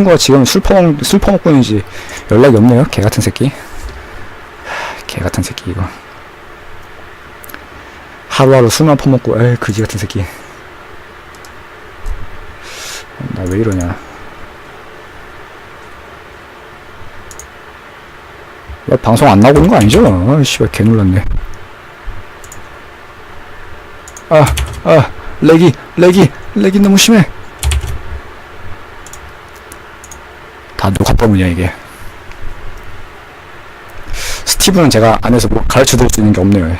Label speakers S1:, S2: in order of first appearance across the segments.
S1: 친구가 지금 술 퍼먹, 술 퍼먹고 있는지 연락이 없네요. 개 같은 새끼. 하, 개 같은 새끼, 이거. 하루하루 술만 퍼먹고, 에이, 그지 같은 새끼. 나 왜 이러냐. 야, 방송 안 나오고 있는 거 아니죠? 아, 씨발, 개 놀랐네. 아, 아, 렉이, 렉이, 렉이 너무 심해. 다 녹화 때문이야, 이게. 스티브는 제가 안에서 뭐 가르쳐 드릴 수 있는 게 없네요.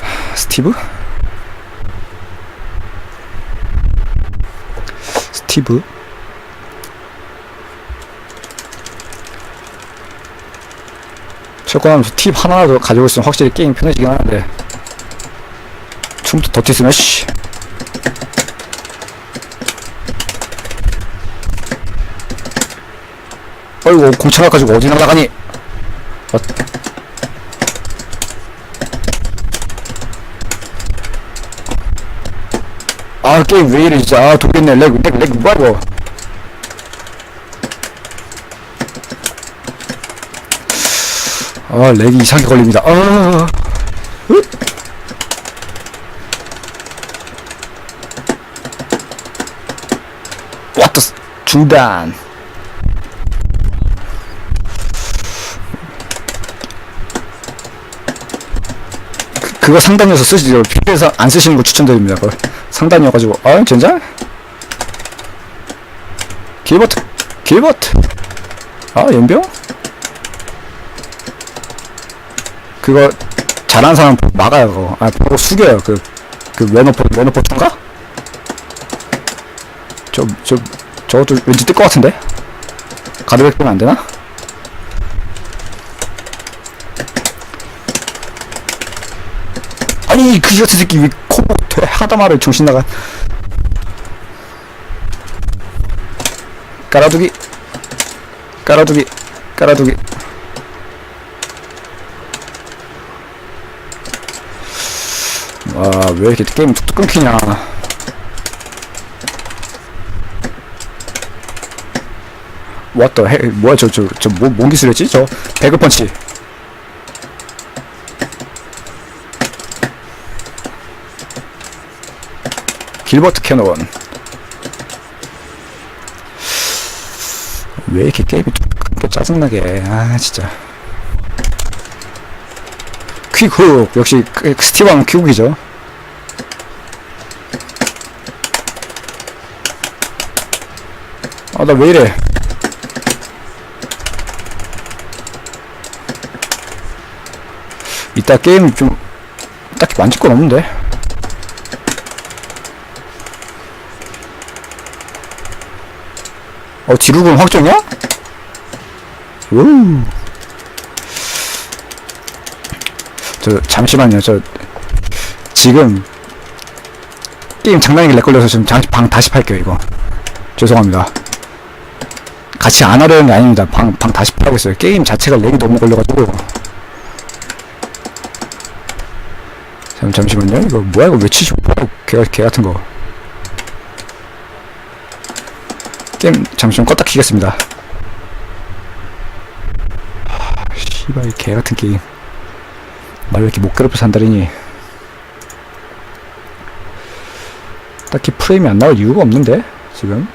S1: 하, 스티브? 스티브? 철권하면서 팁 하나라도 가지고 있으면 확실히 게임 편해지긴 하는데 처음부터 더티 씨 어이구 공차가 가지고 어디 날아가니 어. 아 게임 왜 이래 진짜 아 도겠네 렉렉렉 뭐야 이거 아 렉이 이상하게 걸립니다 아 으? 왔다 중단 그, 그거 상단이어서 쓰시죠. 필드에서 안 쓰시는 거 추천드립니다. 그거 상단이어가지고. 아 젠장? 길버트 길버트. 아 연병? 그거 잘하는 사람 막아요 그거. 아 보고 숙여요. 그그 웨너포 웨너포트인가? 저, 저, 저것도 왠지 뜰 것 같은데? 가드백 보면 안 되나? 아니, 그지 같은 새끼 왜 코보 돼? 하다 말을 정신 나가. 깔아두기. 깔아두기. 깔아두기. 와, 왜 이렇게 게임 뚝뚝 끊기냐. 왔다 해 뭐야 저 저 저뭐뭔 기술이었지 저 배그 펀치 길버트 캐논. 왜 이렇게 게임이 또 짜증나게. 아 진짜. 퀵훅 역시 그- 스티브하면 퀵훅이죠. 아 나 왜 이래? 이따 게임 좀 딱히 만질 건 없는데 어 지루군 확정이야? 우. 저 잠시만요 저 지금 게임 장난이게 렉 걸려서 지금 장, 방 다시 팔게요 이거 죄송합니다 같이 안 하려는 게 아닙니다 방, 방 다시 팔고 있어요 게임 자체가 렉이 너무 걸려가지고 잠, 잠시만요. 이거 뭐야 이거 왜 75%? 개, 개 같은 거. 게임 잠시만 껐다 키겠습니다. 하, 씨발 이 개 같은 게임. 말왜 이렇게 못 괴롭혀 산다리니. 딱히 프레임이 안 나올 이유가 없는데 지금.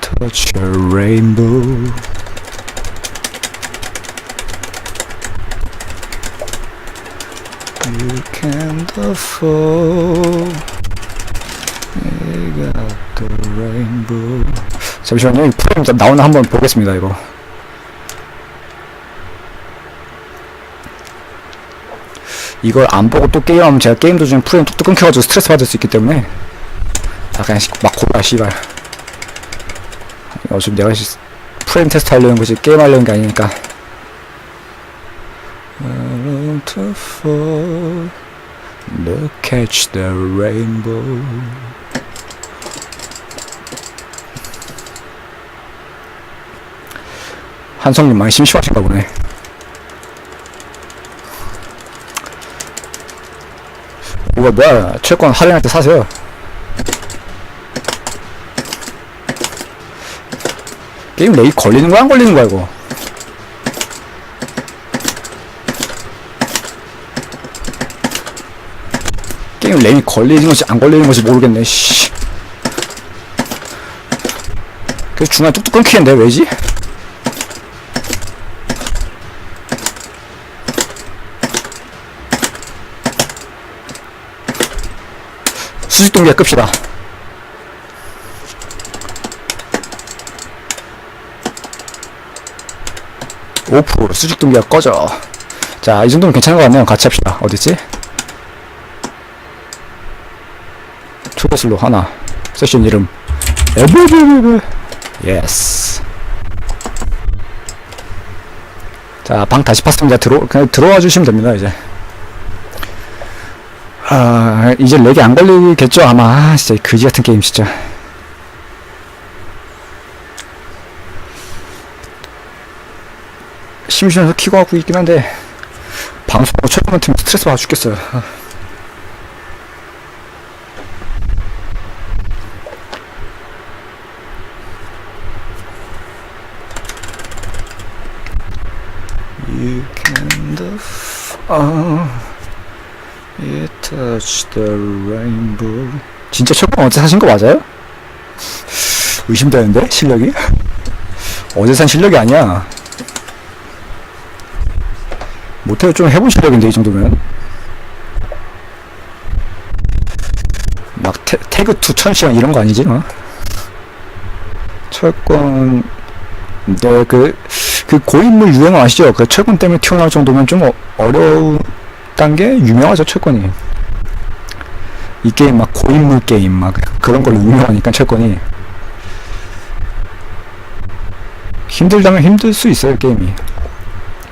S1: touch a rainbow. You can't afford. You got the rainbow. 좀 나오나 한번 보겠습니다. 이거. 이걸 안 보고 또 게임하면 제가 게임 도중에 프레임 뚝뚝 끊겨가지고 스트레스 받을 수 있기 때문에 아 그냥 시- 막 고라 씨발 어차피 내가 시- 프레임 테스트 하려는 거지 게임 하려는 게 아니니까 Look catch the rainbow 한성님 많이 심심하신가 보네. 뭐야, 뭐야. 채권 할인할 때 사세요. 게임 렉이 걸리는 거야, 안 걸리는 거야, 이거? 게임 렉이 걸리는 것이 안 걸리는 것이 모르겠네, 씨. 그래서 중간에 뚝뚝 끊기는데, 왜지? 수직동기화 끕시다. 오프 수직동기화 꺼져. 자, 이 정도면 괜찮은 것 같네요. 같이 합시다. 어딨지? 초대슬로 하나. 세션 이름. 에브브브브. 예스. 자, 방 다시 팠습니다. 들어, 그냥 들어와 주시면 됩니다, 이제. 아, 이제 렉이 안 걸리겠죠? 아마. 아, 진짜 이 그지 같은 게임, 진짜. 심심해서 키고 하고 있긴 한데, 방송하고 최고만 팀 스트레스 받아 죽겠어요. 아. You touch the rainbow. 진짜 최고만 어제 사신 거 맞아요? 의심되는데 실력이? 어제 산 실력이 아니야. 못해도 좀 해본 실력인데 이 정도면. 막 태, 태그 2 천시간 이런 거 아니지? 어? 철권 네, 그, 그 고인물 유행어 아시죠? 그 철권 때문에 튀어나올 정도면 좀 어, 어려웠단 게 유명하죠, 철권이. 이 게임 막 고인물 게임 막 그런 걸로 유명하니까 철권이. 힘들다면 힘들 수 있어요, 게임이.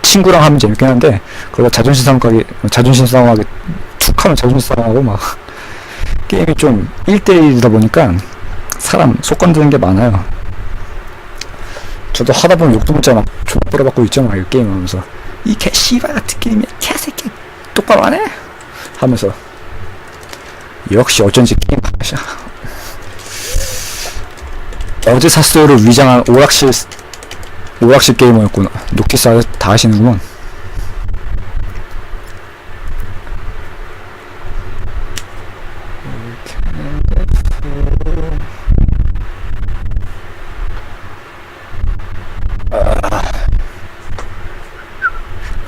S1: 친구랑 하면 재밌긴 한데, 그거 자존심 싸움까지, 자존심 싸움하게 툭 하면 자존심 싸움하고 막, 게임이 좀 1대1이다 보니까 사람 속 건드는 게 많아요. 저도 하다 보면 욕도 문자 막 존나 뿌려받고 있잖아 이 게임 하면서 이 개씨발 같은 게임이야 개새끼 똑바로 안 해? 하면서 역시 어쩐지 게임 하샤 어제 샀어요를 위장한 오락실 오락실 게이머였구나. 노키스 다 하시는구먼.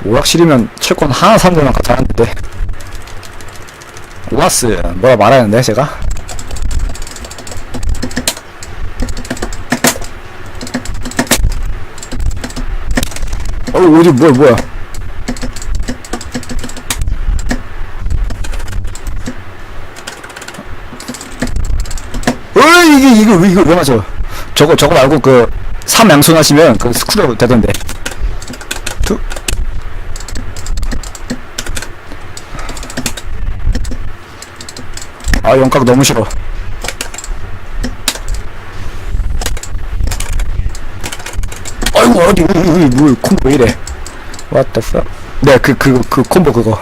S1: 오락실이면 채권 하나 사는 거랑 같았는데 오라스. 뭐라 말하는데 제가? 어 어디 뭐야 뭐야. 어 이게 이거 왜 이거 왜 맞아? 저거 저거 말고 그 삼양손 하시면 그 스크류 되던데 아 영각 너무 싫어. 아이고 어디 우이 콤보 이래? What 네그 그 그 콤보 그거.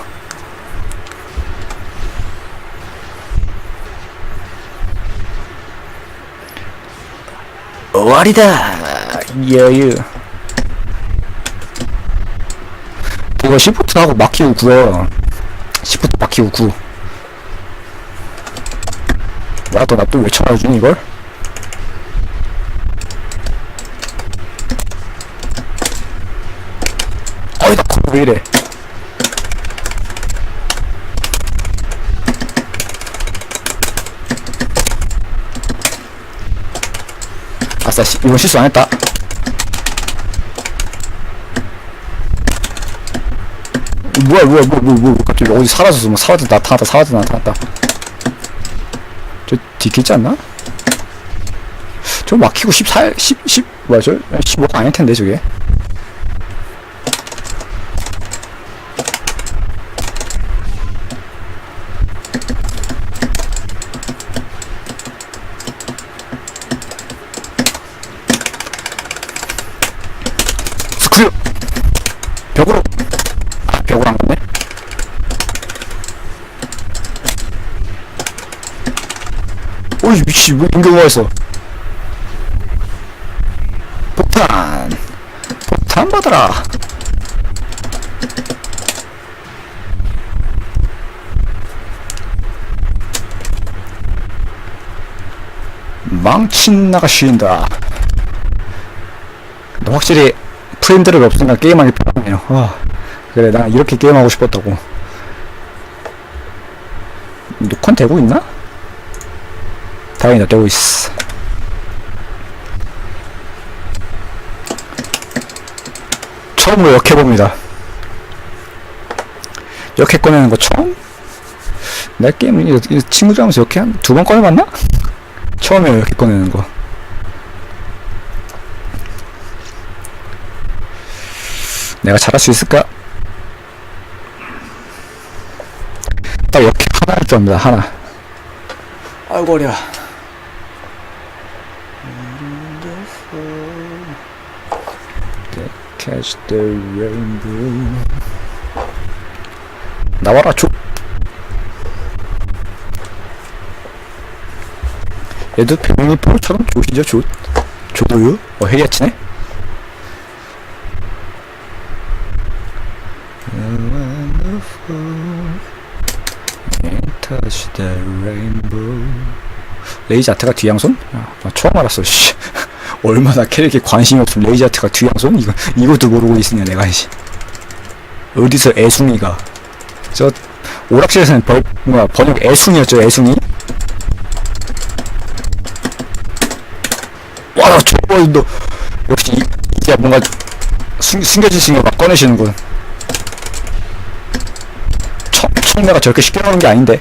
S1: 월이다. 여유. 이거 시프트 하고 막히고 구야 시프트 막히고 구 또나또왜 쳐다주니 이걸? 어이 나왜 이래? 아싸 시, 이번 실수 안 했다. 뭐야 뭐야 뭐야 뭐야 뭐, 갑자기 어디 사라졌어. 뭐 사라져 나타났다 사라져 나타났다 있지 않나? 저 막히고 14, 10, 10, 뭐야, 저, 15가 아닐 텐데, 저게. 구려 벽으로 아 벽으로 안 갔네 오이 미치 뭐 인경우가 있어 폭탄. 폭탄 받아라. 망친 나가 쉬인다. 근데 확실히 프레임들이 없으니까 게임하기 편하네요. 와 그래 나 이렇게 게임하고 싶었다고. 녹화는 되고 있나? 다행이다 되고 있어 처음으로 역해봅니다 역해 꺼내는 거 처음? 내 게임 친구들 하면서 역해 한 두 번 꺼내봤나? 처음에 역해 꺼내는 거 내가 잘할 수 있을까? 딱 이렇게 하나 할 줄 압니다 하나 아이고 어려 Catch the rainbow. 나와라 조. 얘도 백명이 프로처럼 조시죠 조 조도요? 어 rainbow. 레이지 아트가 뒤양손? 아, 나 처음 알았어 씨 얼마나 캐릭에 관심이 없으면 레이지 아트가 뒤양손? 이거 이것도 모르고 있으냐 내가 씨. 어디서 애숭이가. 저 오락실에서는 벌 뭐야 번역 애숭이었죠 애숭이? 와 저거. 너 역시 이- 이게 뭔가 숨, 숨겨진 신경 막 꺼내시는군. 청, 청매가 저렇게 쉽게 나오는 게 아닌데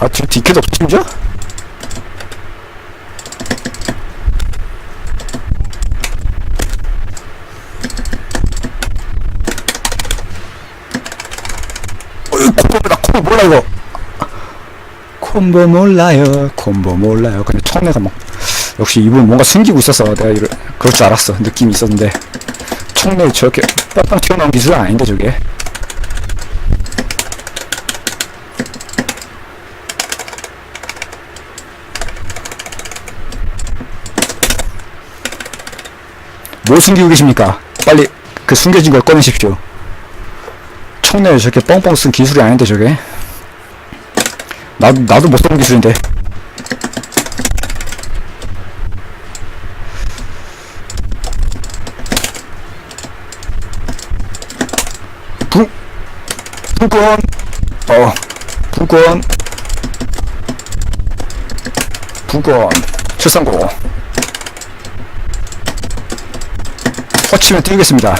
S1: 아 지금 디켓 없어 심지어? 어이 콤보다 콤보 몰라 이거. 콤보 몰라요 콤보 몰라요. 근데 청내가 막 역시 이분 뭔가 숨기고 있어서 내가 이럴 그럴 줄 알았어. 느낌이 있었는데. 청내 저렇게 빵빵 튀어나온 기술은 아닌데 저게 뭐 숨기고 계십니까? 빨리 그 숨겨진 걸 꺼내십시오. 청내에 저렇게 뻥뻥 쓴 기술이 아닌데 저게. 나도 나도 못 쓰는 기술인데. 부 불권 어 불권 불권 739 허치면 뛰겠습니다.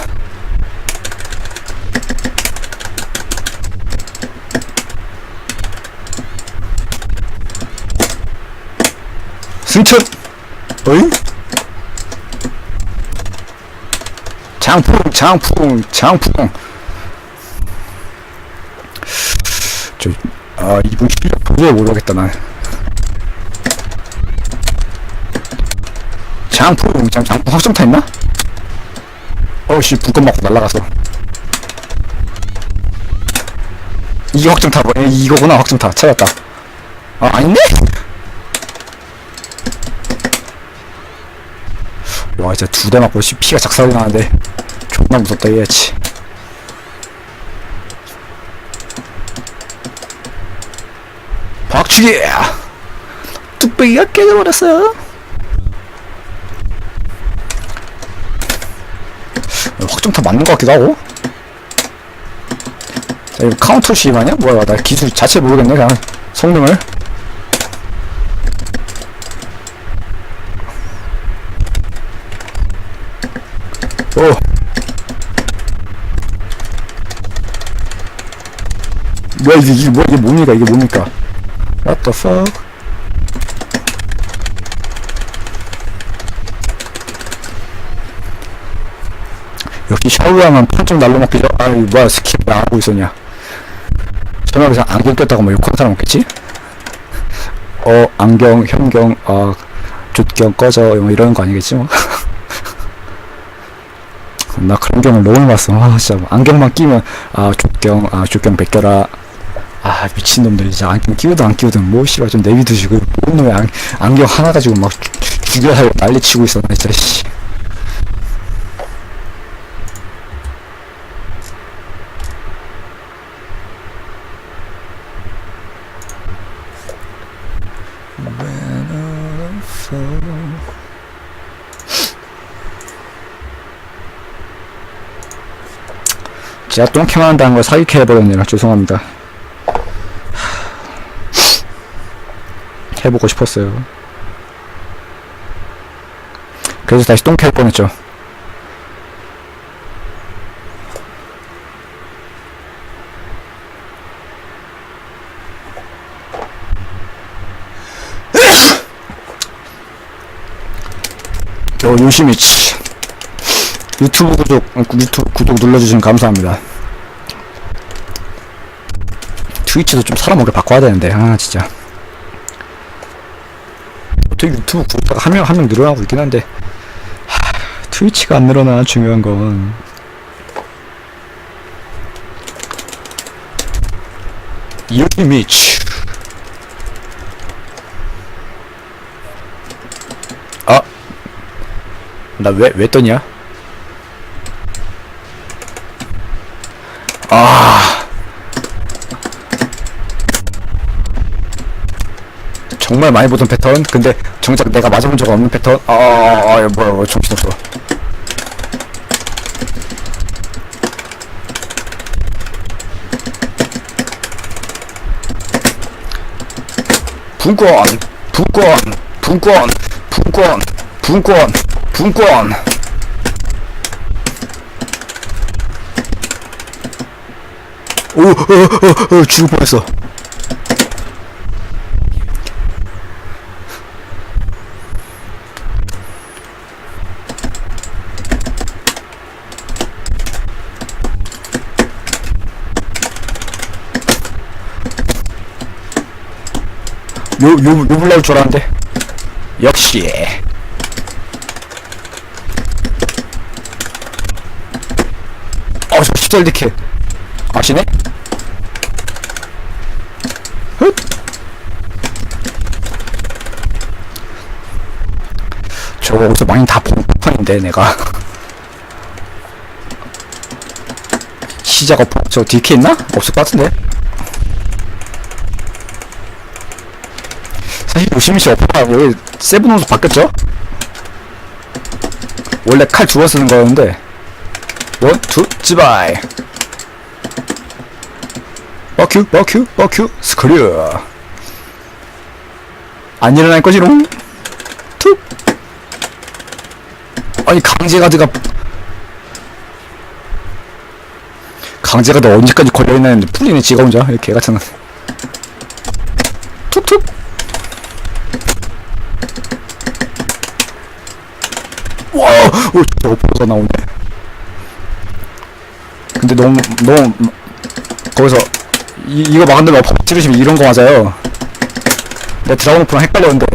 S1: 승천! 어이? 장풍, 장풍, 장풍. 저, 아, 이분 실력 도저히 모르겠다, 난. 장풍, 장, 장풍 확정타 있나? 어씨 불꽃 맞고 날라갔어 이게 확정타 뭐 이거구나 확정타. 찾았다. 아 아닌데? 와 진짜 두대 맞고 씨 피가 작살이 나는데. 존나 무섭다 얘치. 박치기! 뚝배기가 깨져버렸어 확정타 맞는 것 같기도 하고. 자 이거 카운터 시 아니야? 뭐야 나 기술 자체 모르겠네 그냥. 성능을. 오. 뭐야 이게 이게 뭐 이게 뭡니까? 이게 뭡니까? What the fuck 역시 샤오양은 판정 날로 먹기죠 아이 뭐야 스킵 안 하고 있었냐 그래서 안경 꼈다고 뭐 욕하는 사람 없겠지? 어 안경 현경 아 족경 꺼져 뭐 이러는 거 아니겠지 뭐 나 그런 경우 너무 봤어. 아, 진짜. 안경만 끼면, 아, 족경, 아, 족경 벗겨라. 아, 미친놈들, 진짜. 안경 끼우든 안 끼우든, 뭐, 씨발, 좀 내비두시고, 뭔 놈의 안, 안경 하나 가지고 막 죽- 죽여야 난리 치고 있어, 나 진짜, 씨. 제가 똥캐만 한다는 걸 사기캐 해버렸네요. 죄송합니다. 해보고 싶었어요. 그래서 다시 똥캐 할 뻔했죠. 요, 요시미치. 유튜브 구독, 어, 유튜브 구독 눌러주시면 감사합니다. 트위치도 좀 사람 오게 바꿔야 되는데, 아, 진짜. 어떻게 유튜브 구독자가 한 명, 한 명 늘어나고 있긴 한데, 하, 트위치가 안 늘어나, 중요한 건. 요시미치. 아. 나 왜, 왜 떠냐? 아. 정말 많이 보던 패턴? 근데 정작 내가 맞아본 적 없는 패턴? 아, 아, 아, 아 뭐야, 뭐야, 정신없어. 분권, 분권, 분권, 분권, 분권, 분권. 오, 어, 어, 어, 죽을 뻔했어. 요, 요, 요 불나올 줄 알았는데. 역시. 어, 저 10절 디케. 아시네? 흡! 저거 어디서 많이 다 본 판인데, 내가. 시작 어퍼, 저 DK 있나? 없을 것 같은데? 사실 요시미씨 어퍼가 여기 세븐홈스 바뀌었죠? 원래 칼 주워 쓰는 거였는데. 원, 투, 찌바이. 버큐, 버큐, 버큐, 스크류. 안 일어날 거지롱? 툭 아니 강제가드가. 강제가드 언제까지 걸려있나 했는데 풀리네 지가 혼자. 이렇게 개같은 거 툭툭 와, 오, 오퍼가 나오네. 근데 너무, 너무, 거기서, 이, 이거 막은다면 오퍼 찌르시면 이런 거 맞아요. 내 드라곤 오프랑 헷갈렸는데.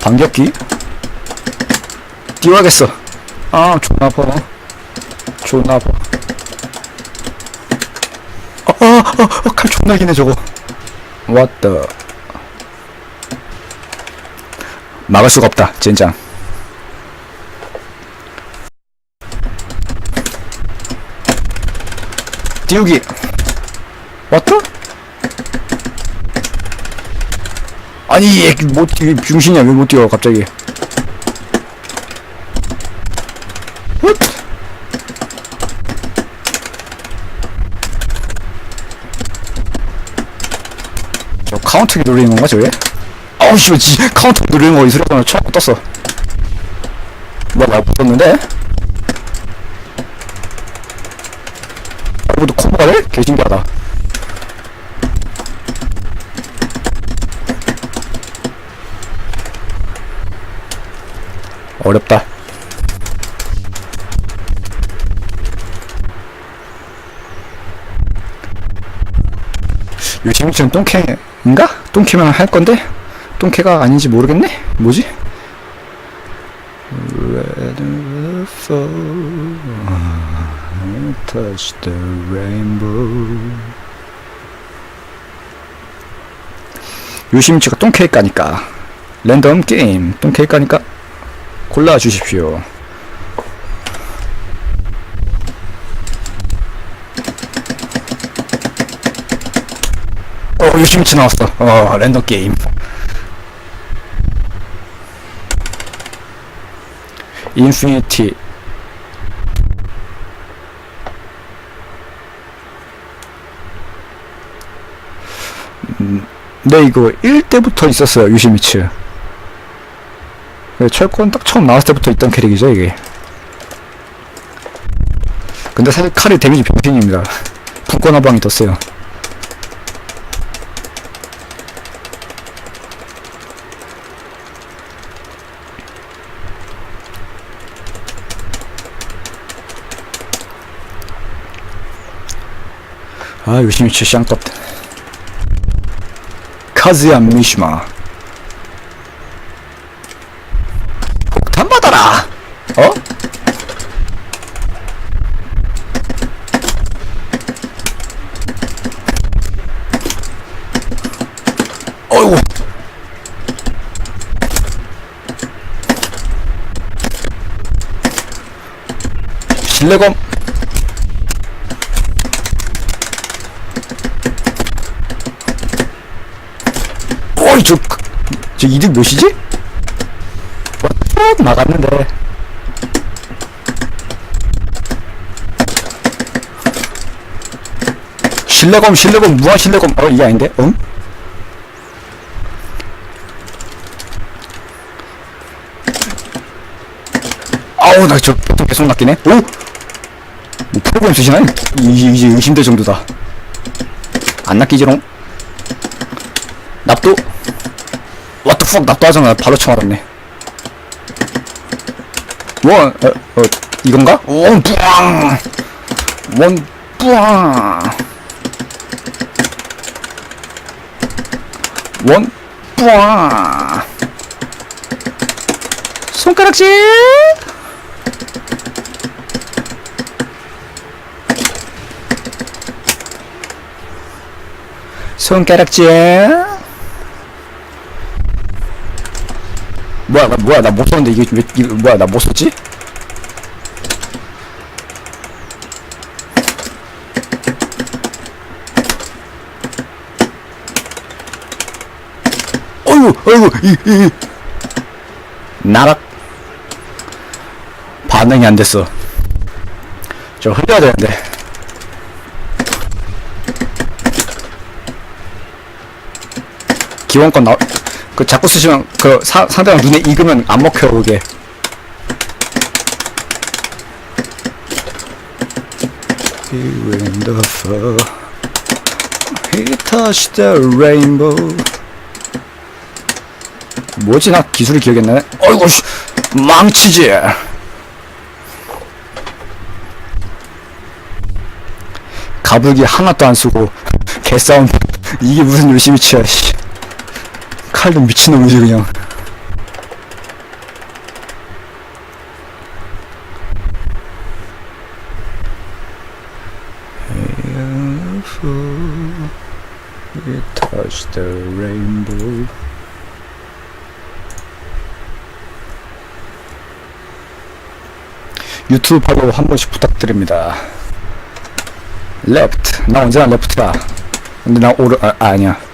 S1: 반격기? 띄워야겠어. 아, 존나 아파. 존나 아파. 아, 아, 아, 아, 칼 존나 기네, 저거. The. 막을 수가 없다, 젠장. 띄우기. 왔다? 아니, 얘, 못, 이게 병신이야, 왜 못 뛰어, 갑자기. 훗! 저 카운트기 돌리는 건가, 저게? 아우 씨발 지 카운터 누르는 거 이 소리가 나 처음 떴어 뭐야 나 붙었는데? 저거도 커버가 돼? 개신기하다 어렵다 요즘쯤 똥캐인가? 똥캐만 할 건데? 똥캐가 아닌지 모르겠네? 뭐지? Touch the rainbow. 요시미치가 똥캐일까니까. 랜덤 게임 똥캐일까니까 골라 주십시오. 어 요시미치 나왔어. 어 랜덤 게임. 인피니티 음, 네 이거 1때부터 있었어요 유시미츠 네, 철권 딱 처음 나왔을 때부터 있던 캐릭이죠 이게. 근데 사실 칼이 데미지 병신입니다. 분권화방이 더 세요. 아 요시미츠 샹껏 카즈야 미시마. 폭탄 받아라! 어? 실내검 어이 저, 저 이득 몇이지? 어, 나갔는데 실내검 실내검 무한 실내검 어 이게 아닌데? 응? 아우 나저 보통 계속 낚이네 오! 뭐 프로그램 쓰시나요? 이- 이제 의심될 정도다 안 낚이지롱 납도 What the fuck 납도 하잖아 바로 쳐맞았네. 원 어, 어 이건가? 원 뿌앙! 원 뿌앙! 원 뿌앙! 손가락질 손가락질 뭐야 나 뭐야 나 못 썼는데 이게 왜 이거 뭐야 나 못 썼지? 어이구 어이구 이, 이, 이. 나락 반응이 안 됐어 저 흘려야 되는데 기원권 나, 그 자꾸 쓰시면 그 사, 상대방 눈에 익으면 안 먹혀요 그게. Fall, he touched the rainbow. 뭐지 나 기술이 기억이 안 나네. 어이구 씨, 망치지. 가불기 하나도 안 쓰고 개싸움 이게 무슨 요시미치야 씨. 칼도 미친놈이지 그냥. It touched the rainbow 유튜브 팔로우 한 번씩 부탁드립니다. 레프트. 나 언제나 레프트다. 근데 나 오르 아, 아 아니야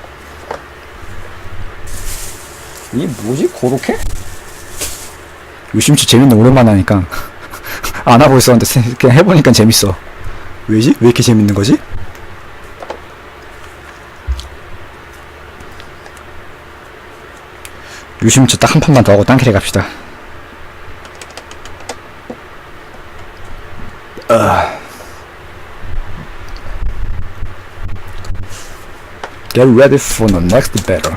S1: 이게 뭐지? 고로케? 요심치 재밌네 오랜만에 하니까 안 하고 있었는데 세- 그냥 해보니까 재밌어 왜지? 왜 이렇게 재밌는 거지? 요심치 딱 한 판만 더 하고 딴 캐릭 갑시다 아. Get ready for the next battle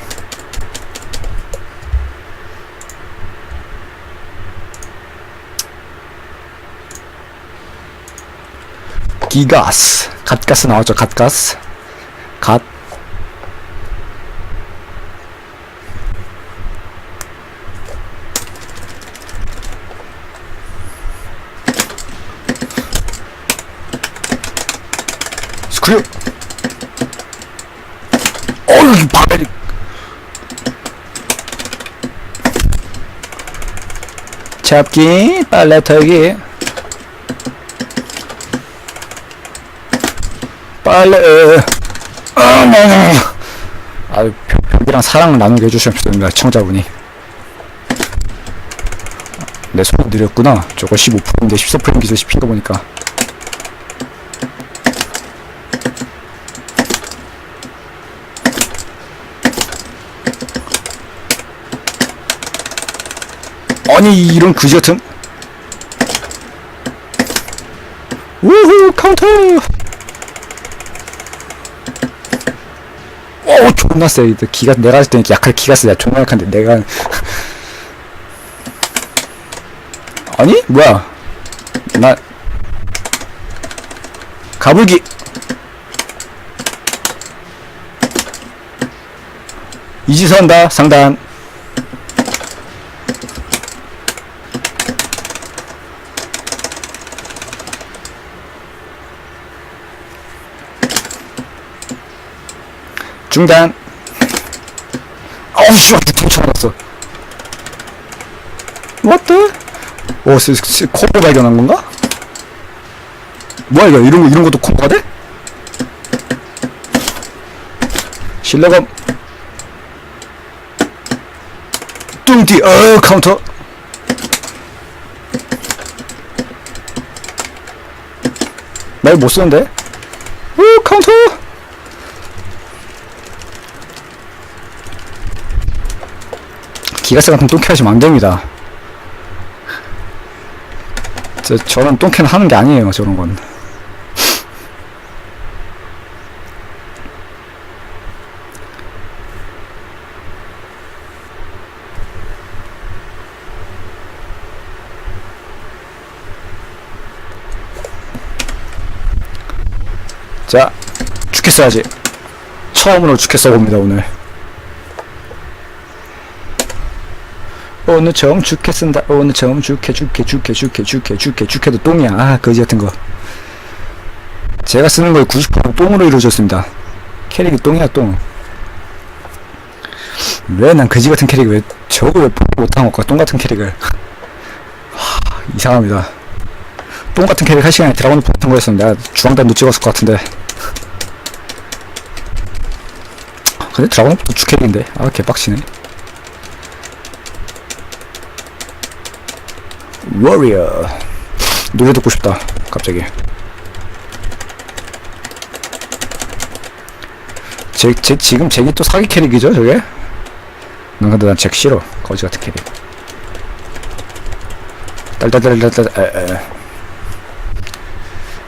S1: 기가스 갓가스 나왔죠 갓가스. 갓. 스크류 어이 바벨이. 잡기 빨래 털기. 빨래 아, 네. 아유 벽- 벽이랑 사랑을 나누게 해주셨습니다 청자분이. 내 손이 느렸구나. 저거 15%인데 14% 기술 씹힌 거 보니까. 아니 이런 그지 같은? 우후 카운터 오 존나 세 기가 내가 할때 약할 기가 세 존나 약한데 내가. 아니? 뭐야? 나 가불기. 이지선다 상단. 중단 What the? 오, 스, 스, 콤보 발견한 건가? 뭐야 이거 이런 거 이런 것도 콤보가 돼? 신뢰감 뚱띠 어 카운터 날못 쓰는데? 오 카운터 기가스 같은 똥캐 하시면 안 됩니다. 저, 저는 똥캐는 하는 게 아니에요, 저런 건. 자, 죽겠어야지. 처음으로 죽겠어 봅니다, 오늘. 오늘 처음 죽게 쓴다. 오늘 처음 죽게 죽게 죽게 죽게 죽게 죽게 죽게도 똥이야. 아 거지 같은 거. 제가 쓰는 거의 90% 똥으로 이루어졌습니다. 캐릭이 똥이야 똥. 왜 난 거지 같은 캐릭 왜 저걸 왜 못한 것과 똥 같은 캐릭을 하, 이상합니다. 똥 같은 캐릭 할 시간에 드라곤 포탄 거였으면 내가 주황단도 찍었을 것 같은데. 근데 드라곤도 주캐릭인데 아 개빡치네. 워리어 노래 듣고 싶다 갑자기. 제, 제 지금 잭이 또 사기 캐릭이죠 저게? 난 근데 난잭 싫어 거지 같은 캐릭. 딸딸딸딸딸 에에.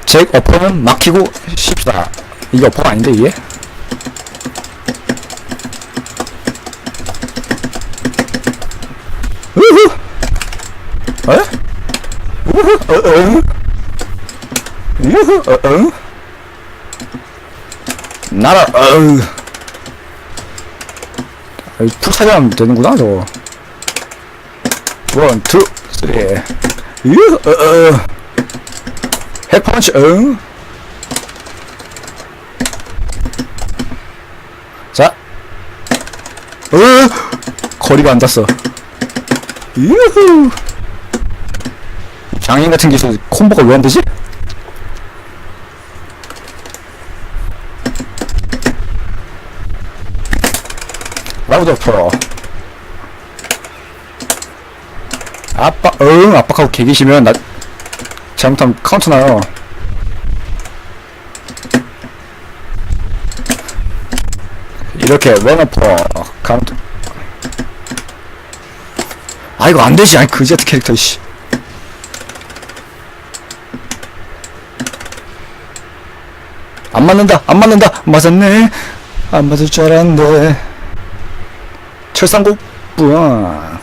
S1: 잭 어퍼는 막히고 쉽다. 이게 어퍼가 아닌데 이게? 우후 에? 우후, 어, 어? 우후, 어, 어? 나라, 어우. 아이, 풀 사자하면 되는구나, 저거. 원, 투, 쓰리. 유, 어, 어. 핵펀치, 응? 자. 어, 거리가 안 닿았어. 유후. 장인 같은 기술 콤보가 왜 안 되지? 라우드 프로 아빠 응 압박하고 개기시면 나 잘못하면 카운트 나요. 이렇게 웨너퍼 카운트. 아 이거 안되지. 아니 그제트 캐릭터 씨 맞는다 안 맞는다. 맞았네. 안 맞을 줄 알았는데. 철상국 뿌야